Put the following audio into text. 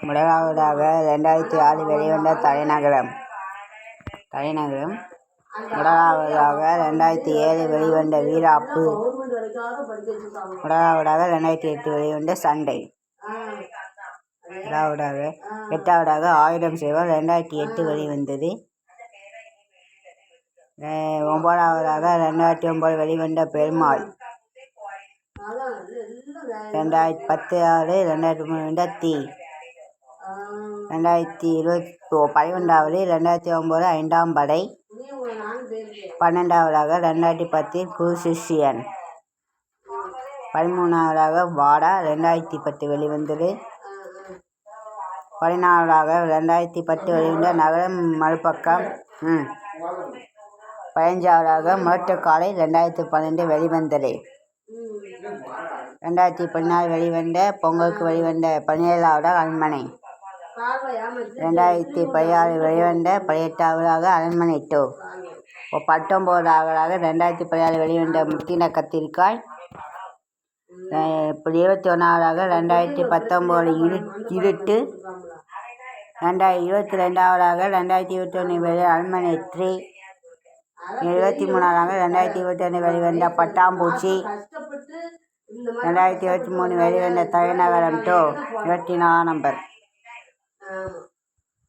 முதலாவதாக ரெண்டாயிரத்தி ஆறு வெளிவந்த தலைநகரம். தலைநகரம். முதலாவதாக ரெண்டாயிரத்தி ஏழு வெளிவந்த வீராப்பு. முதலாவதாக ரெண்டாயிரத்தி எட்டு வெளிவந்த சண்டை. முதலாவதாக எட்டாவதாக ஆயுதம் செய்வார் ரெண்டாயிரத்தி எட்டு வெளிவந்தது. அஹ் ஒன்பதாவதாக ரெண்டாயிரத்தி ஒம்பது வெளிவந்த பெருமாள். ரெண்டாயிரத்தி பத்து ஆறு ரெண்டாயிரத்தி மூணு தீ. ரெண்டாயிரத்தி இருபத்தி பன்னிரெண்டாவது ரெண்டாயிரத்தி ஒம்பது ஐந்தாம் படை. பன்னெண்டாவதாக ரெண்டாயிரத்தி பத்தில் குருசிஷியன் பதிமூணாவதாக வாடா ரெண்டாயிரத்தி பத்து வெளிவந்தது. பதினாலாவதாக ரெண்டாயிரத்தி பத்து வெளிவந்த நகரம் மறுபக்கம். ம். பதினஞ்சாவதாக முரட்டுக்காலை ரெண்டாயிரத்தி பன்னெண்டு வெளிவந்தது. ரெண்டாயிரத்தி பதினாறு வெளிவந்த பொங்கலுக்கு வெளிவந்த பதினேழாவதாக அரண்மனை. ரெண்டாயிரத்தி பதினாறு வெளிவந்த பதினெட்டாவதாக அரண்மனை டூ பத்தொம்போதாவதாக ரெண்டாயிரத்தி பதினாறு வெளிவந்த முத்தின கத்திரிக்காய் அஹ் இப்போ இருபத்தி ஒன்றாவதாக ரெண்டாயிரத்தி பத்தொம்போது இரு இருட்டு ரெண்டாயிரத்தி இருபத்தி ரெண்டாவதாக ரெண்டாயிரத்தி இருபத்தி ஒன்று வெளி அரண்மனை த்ரீ இருபத்தி மூணாவதாக ரெண்டாயிரத்தி இருபத்தி ஒன்று வெளிவந்த பட்டாம்பூச்சி ரெண்டாயிரத்தி இருபத்தி மூணு வெளிவந்த தலைநகரம் டூ இருபத்தி நாலாம் நம்பர்.